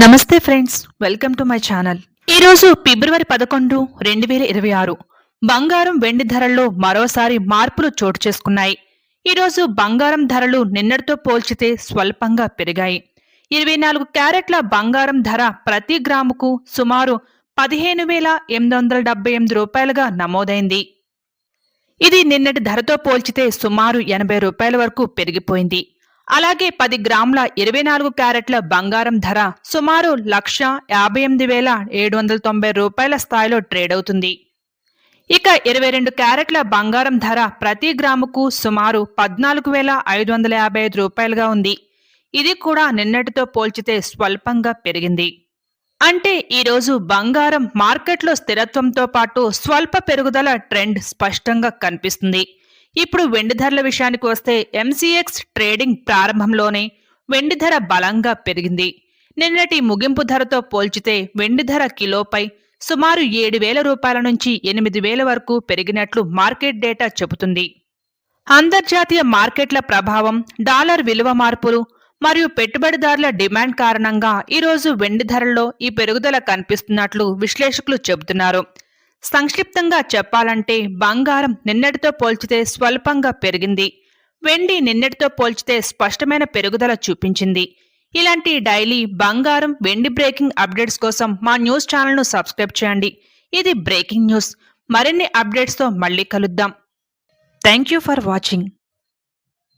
నమస్తే friends welcome to my channel. ఈరోజు ఫిబ్రవరి పదకొండు రెండు వేల ఇరవై ఆరు. బంగారం వెండి ధరల్లో మరోసారి మార్పులు చోటు చేసుకున్నాయి. ఈరోజు బంగారం ధరలు నిన్నటితో పోల్చితే స్వల్పంగా పెరిగాయి. ఇరవై నాలుగు క్యారెట్ల బంగారం ధర ప్రతి గ్రాముకు సుమారు పదిహేను వేల ఎనిమిది వందల డెబ్బై ఎనిమిది రూపాయలుగా నమోదైంది. ఇది నిన్నటి ధరతో పోల్చితే సుమారు ఎనభై రూపాయల వరకు పెరిగిపోయింది. అలాగే పది గ్రాముల ఇరవై నాలుగు క్యారెట్ల బంగారం ధర సుమారు లక్ష యాభై ఎనిమిది వేల ఏడు వందల తొంభై రూపాయల స్థాయిలో ట్రేడ్ అవుతుంది. ఇక ఇరవై రెండు క్యారెట్ల బంగారం ధర ప్రతి గ్రాముకు సుమారు పద్నాలుగు వేల ఐదు వందల యాభై ఐదు రూపాయలుగా ఉంది. ఇది కూడా నిన్నటితో పోల్చితే స్వల్పంగా పెరిగింది. అంటే ఈరోజు బంగారం మార్కెట్లో స్థిరత్వంతో పాటు స్వల్ప పెరుగుదల ట్రెండ్ స్పష్టంగా కనిపిస్తుంది. ఇప్పుడు వెండి ధరల విషయానికి వస్తే ఎంసీఎక్స్ ట్రేడింగ్ ప్రారంభంలోనే వెండి ధర బలంగా పెరిగింది. నిన్నటి ముగింపు ధరతో పోల్చితే వెండి ధర కిలోపై సుమారు ఏడు వేల రూపాయల నుంచి ఎనిమిది వేల వరకు పెరిగినట్లు మార్కెట్ డేటా చెబుతుంది. అంతర్జాతీయ మార్కెట్ల ప్రభావం డాలర్ విలువ మార్పులు మరియు పెట్టుబడిదారుల డిమాండ్ కారణంగా ఈరోజు వెండి ధరల్లో ఈ పెరుగుదల కనిపిస్తున్నట్లు విశ్లేషకులు చెబుతున్నారు. సంక్షిప్తంగా చెప్పాలంటే బంగారం నిన్నటితో పోల్చితే స్వల్పంగా పెరిగింది. వెండి నిన్నటితో పోల్చితే స్పష్టమైన పెరుగుదల చూపించింది. ఇలాంటి డైలీ బంగారం వెండి బ్రేకింగ్ అప్డేట్స్ కోసం మా న్యూస్ ఛానల్ను సబ్స్క్రైబ్ చేయండి. ఇది బ్రేకింగ్ న్యూస్. మరిన్ని అప్డేట్స్తో మళ్ళీ కలుద్దాం. Thank you for watching.